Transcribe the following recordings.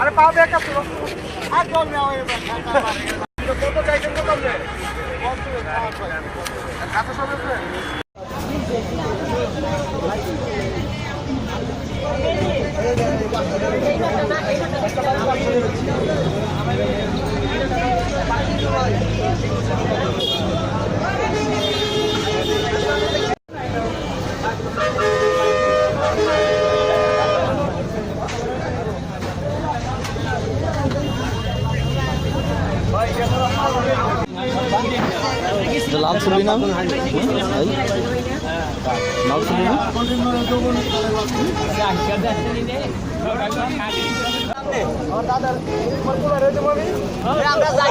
আরে পা দেখ আর জল নেওয়া কত চাইছেন কত লাল ছবি না লাল ছবি না আমরা যাই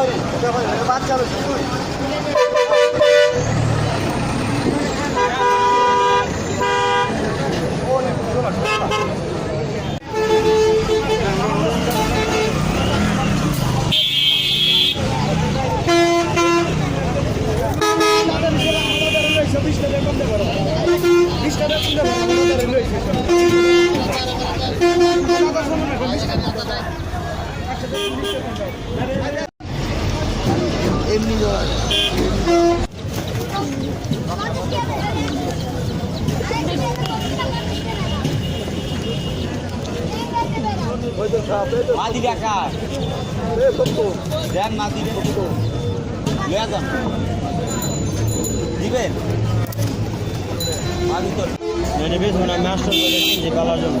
রামুল ভাই রামুল ভাই যাই মাদি কাকা দেন মাদি লয়া যান দিবেন মাদি নেবে ধরুন আমি মাস্টার বলে যে কালার জন্য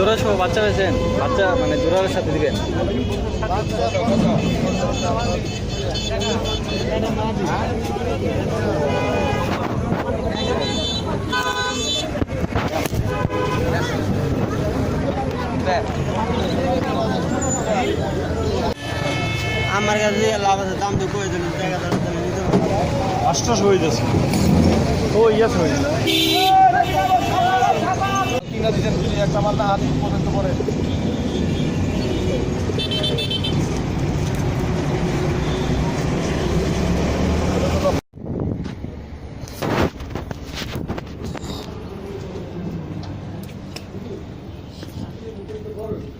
জোড়া সহ বাচ্চা পেয়েছেন বাচ্চা মানে জোড়ার সাথে দিবেন? আমার কাছে লাভ আছে দাম তো কই দিন হয়ে যাচ্ছে। ও ইয়েস হয়ে মাল্লা দিচ্ছেন তিনি একটা মাল্লা হাত পর্যন্ত করে Thank